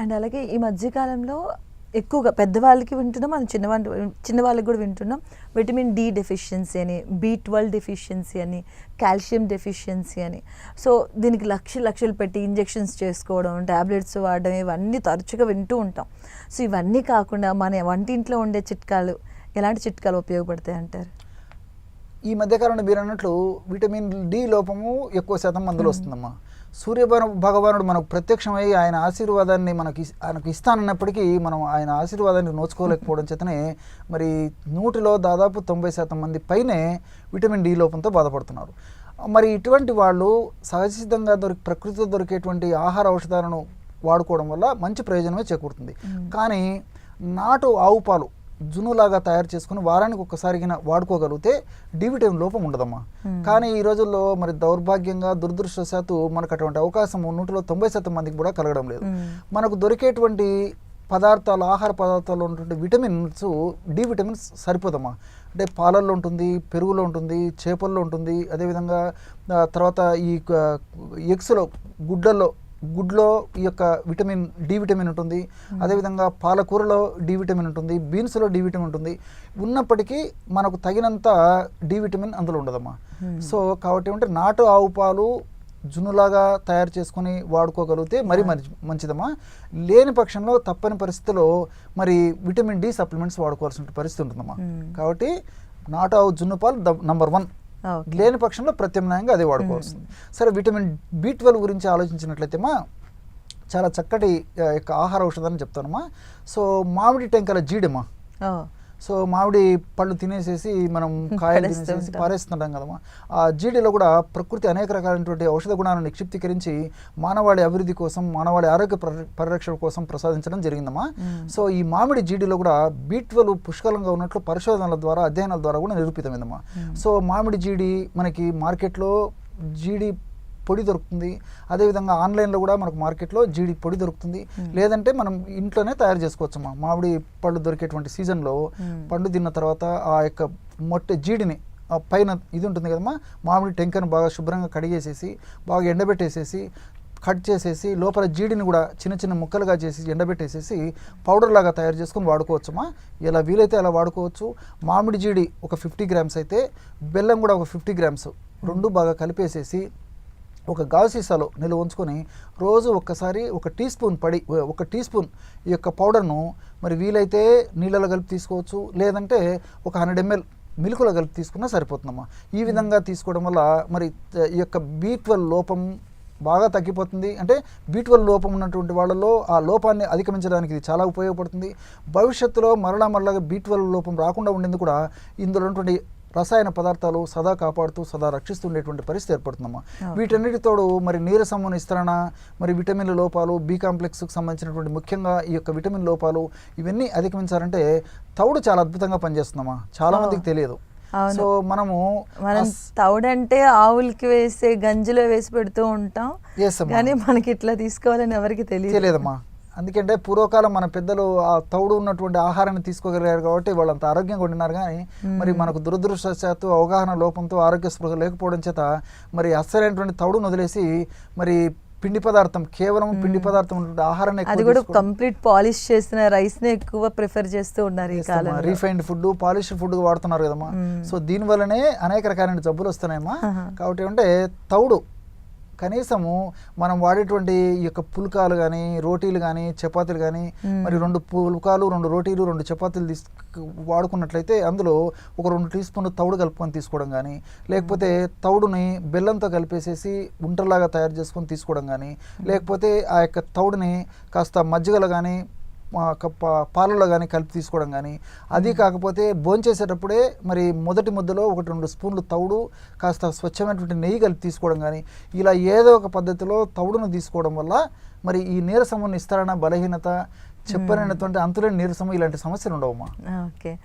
And అలాగే ఈ మధ్యకాలంలో ఎక్కువగా పెద్దవాళ్ళకి వింటున్నాం మనం చిన్నవాళ్ళు చిన్నవాళ్ళకి కూడా వింటున్నాం. విటమిన్ డి డెఫిషియన్సీ అని బి ట్వెల్వ్ డెఫిషియన్సీ అని కాల్షియం డెఫిషియన్సీ అని. సో దీనికి లక్ష లక్షలు పెట్టి ఇంజెక్షన్స్ చేసుకోవడం టాబ్లెట్స్ వాడడం ఇవన్నీ తరచుగా వింటూ ఉంటాం. సో ఇవన్నీ కాకుండా మన వంటింట్లో ఉండే చిట్కాలు ఎలాంటి చిట్కాలు ఉపయోగపడతాయి అంటారు? ఈ మధ్యకాలంలో మీరు అన్నట్లు విటమిన్ డి లోపము ఎక్కువ శాతం మందులు వస్తుందమ్మా. సూర్య భగ- భగవానుడు మనకు ప్రత్యక్షమై ఆయన ఆశీర్వాదాన్ని మనకి ఆయనకు ఇస్తానన్నప్పటికీ మనం ఆయన ఆశీర్వాదాన్ని నోచుకోలేకపోవడం చేతనే మరి నూటిలో దాదాపు తొంభై శాతం మంది పైనే విటమిన్ డి లోపంతో బాధపడుతున్నారు. మరి ఇటువంటి వాళ్ళు సహజసిద్ధంగా దొరికి ప్రకృతిలో దొరికేటువంటి ఆహార ఔషధాలను వాడుకోవడం వల్ల మంచి ప్రయోజనమే చేకూరుతుంది. కానీ నాటు ఆవు పాలు జునులాగా తయారు చేసుకుని వారానికి ఒక్కసారి వాడుకోగలిగితే డి విటమిన్ లోపం ఉండదమ్మా. కానీ ఈ రోజుల్లో మరి దౌర్భాగ్యంగా దురదృష్టవశాత్తు మనకు అటువంటి అవకాశం నూటిలో తొంభై శాతం మందికి కూడా కలగడం లేదు. మనకు దొరికేటువంటి పదార్థాలు ఆహార పదార్థాల్లో ఉన్నటువంటి విటమిన్స్ డి విటమిన్స్ సరిపోదమ్మా. అంటే పాలల్లో ఉంటుంది పెరుగులో ఉంటుంది చేపల్లో ఉంటుంది అదేవిధంగా తర్వాత ఈ ఎగ్స్లో గుడ్డల్లో గుడ్లో ఈ యొక్క విటమిన్ డి విటమిన్ ఉంటుంది. అదేవిధంగా పాలకూరలో డి విటమిన్ ఉంటుంది. బీన్స్లో డి విటమిన్ ఉంటుంది. ఉన్నప్పటికీ మనకు తగినంత డి విటమిన్ అందులో ఉండదమ్మా. సో కాబట్టి అంటే నాటు ఆవు పాలు జున్నులాగా తయారు చేసుకొని వాడుకోగలిగితే మరి మంచి మంచిదమ్మా. లేని పక్షంలో తప్పని పరిస్థితిలో మరి విటమిన్ డి సప్లిమెంట్స్ వాడుకోవాల్సిన పరిస్థితి ఉంటుందమ్మా. కాబట్టి నాటు ఆవు జున్ను పాలు నంబర్ వన్ లేని పక్షంలో ప్రత్యామ్నాయంగా అదే వాడుకోవాల్సింది సరే విటమిన్ బి ట్వెల్వ్ గురించి ఆలోచించినట్లయితే మా చాలా చక్కటి యొక్క ఆహార ఔషధాన్ని చెప్తానమ్మా. సో మామిడి టెంకల జీడమ్మా సో మామిడి పళ్ళు తినేసేసి మనం కాయలు తినేసేసి. పారేస్తుంటాం కదమ్మా. ఆ జీడిలో కూడా ప్రకృతి అనేక రకాలైనటువంటి ఔషధ గుణాలను నిక్షిప్తీకరించి మానవాళి అభివృద్ధి కోసం మానవాళి ఆరోగ్య పరి- పరిరక్షణ కోసం ప్రసాదించడం జరిగిందమ్మా. సో ఈ మామిడి జీడిలో కూడా బీ ట్వెల్వ్ పుష్కలంగా ఉన్నట్లు పరిశోధనల ద్వారా అధ్యయనాల ద్వారా కూడా నిరూపితమైందమ్మా. సో మామిడి జీడి మనకి మార్కెట్లో జీడి పొడి దొరుకుతుంది. అదేవిధంగా ఆన్లైన్లో కూడా మనకు మార్కెట్లో జీడి పొడి దొరుకుతుంది. లేదంటే మనం ఇంట్లోనే తయారు చేసుకోవచ్చమ్మా మామిడి పళ్ళు దొరికేటువంటి సీజన్లో పండు తిన్న తర్వాత ఆ యొక్క మొట్టె జీడిని ఆ పైన ఇది ఉంటుంది కదమ్మా మామిడి టెంకను బాగా శుభ్రంగా కడిగేసేసి బాగా ఎండబెట్టేసేసి కట్ చేసేసి లోపల జీడిని కూడా చిన్న చిన్న ముక్కలుగా చేసి ఎండబెట్టేసేసి పౌడర్ లాగా తయారు చేసుకొని వాడుకోవచ్చమ్మా ఎలా వీలైతే అలా వాడుకోవచ్చు. మామిడి జీడి ఒక ఫిఫ్టీ గ్రామ్స్ అయితే బెల్లం కూడా ఒక ఫిఫ్టీ గ్రామ్స్ రెండు బాగా కలిపేసేసి ఒక గాజు సీసాలో నిల్వ ఉంచుకొని రోజు ఒక్కసారి ఒక టీ స్పూన్ పడి ఒక టీ స్పూన్ ఈ యొక్క పౌడర్ను మరి వీలైతే నీళ్ళలో కలిపి తీసుకోవచ్చు లేదంటే ఒక హండ్రెడ్ ఎంఎల్ మిల్కులో కలిపి తీసుకున్నా సరిపోతుందమ్మా. ఈ విధంగా తీసుకోవడం వల్ల మరి ఈ యొక్క బీ ట్వెల్వ్ లోపం బాగా తగ్గిపోతుంది. అంటే బీట్వల్ లోపం ఉన్నటువంటి వాళ్ళలో ఆ లోపాన్ని అధిగమించడానికి ఇది చాలా ఉపయోగపడుతుంది. భవిష్యత్తులో మరలా మరలా బీట్వల్ లోపం రాకుండా ఉండేందుకు కూడా ఇందులో ఉన్నటువంటి రసాయన పదార్థాలు సదా కాపాడుతూ సదా రక్షిస్తుండేటువంటి పరిస్థితి ఏర్పడుతుందమ్మా. వీటన్నిటితోడు మరి నీరసం నిస్తరణ మరి విటమిన్ల లోపాలు బి కాంప్లెక్స్కి సంబంధించినటువంటి ముఖ్యంగా ఈ యొక్క విటమిన్ లోపాలు ఇవన్నీ అధిగమించాలంటే తౌడు చాలా అద్భుతంగా పనిచేస్తుందమ్మా. చాలా మందికి తెలియదు. సో మనము మనం తౌడంటే ఆవులకి వేసే గంజిలో వేసి పెడుతూ ఉంటాం. కానీ మనకి ఇట్లా తీసుకోవాలని ఎవరికి తెలియదు. తెలియదమ్మా. అందుకంటే పూర్వకాలం మన పెద్దలు ఆ తౌడు ఉన్నటువంటి ఆహారాన్ని తీసుకోగలిగారు కాబట్టి వాళ్ళంత ఆరోగ్యంగా ఉండినారు కానీ మరి మనకు దురదృష్టవశాత్తు అవగాహన లోపంతో ఆరోగ్య స్పృహ లేకపోవడం చేత మరి అస్సలైనటువంటి తౌడును వదిలేసి మరి పిండి పదార్థం కేవలం పిండి పదార్థం ఉన్నటువంటి ఆహారాన్ని అది కూడా కంప్లీట్ పాలిష్ చేసిన రైస్ని ఎక్కువ ప్రిఫర్ చేస్తూ ఉన్నారు ఈ కాలంలో. రీఫైన్డ్ ఫుడ్ పాలిష్ ఫుడ్ వాడుతున్నారు కదమ్మా. సో దీని వల్లనే అనేక రకాలైన జబ్బులు వస్తున్నాయమ్మా. కాబట్టి అంటే తౌడు కనీసము మనం వాడేటువంటి ఈ యొక్క పుల్కాలు కానీ రోటీలు కానీ చపాతీలు కానీ మరి రెండు పుల్కాలు రెండు రోటీలు రెండు చపాతీలు తీసు వాడుకున్నట్లయితే అందులో ఒక రెండు టీ స్పూన్లు తౌడు కలుపుకొని తీసుకోవడం కానీ లేకపోతే తౌడుని బెల్లంతో కలిపేసేసి ఉంటలాగా తయారు చేసుకొని తీసుకోవడం కానీ లేకపోతే ఆ యొక్క తౌడుని కాస్త మజ్జిగలో కానీ పాలలో కానీ కలిపి తీసుకోవడం కానీ అది కాకపోతే భోంచేసేటప్పుడే మరి మొదటి ముద్దలో ఒకటి రెండు స్పూన్లు తౌడు కాస్త స్వచ్ఛమైనటువంటి నెయ్యి కలిపి తీసుకోవడం కానీ ఇలా ఏదో ఒక పద్ధతిలో తౌడును తీసుకోవడం వల్ల మరి ఈ నీరసము నిస్తరణ బలహీనత చెప్పలేనటువంటి అంతులేని నీరసము ఇలాంటి సమస్యలు ఉండవమ్మా. ఓకే.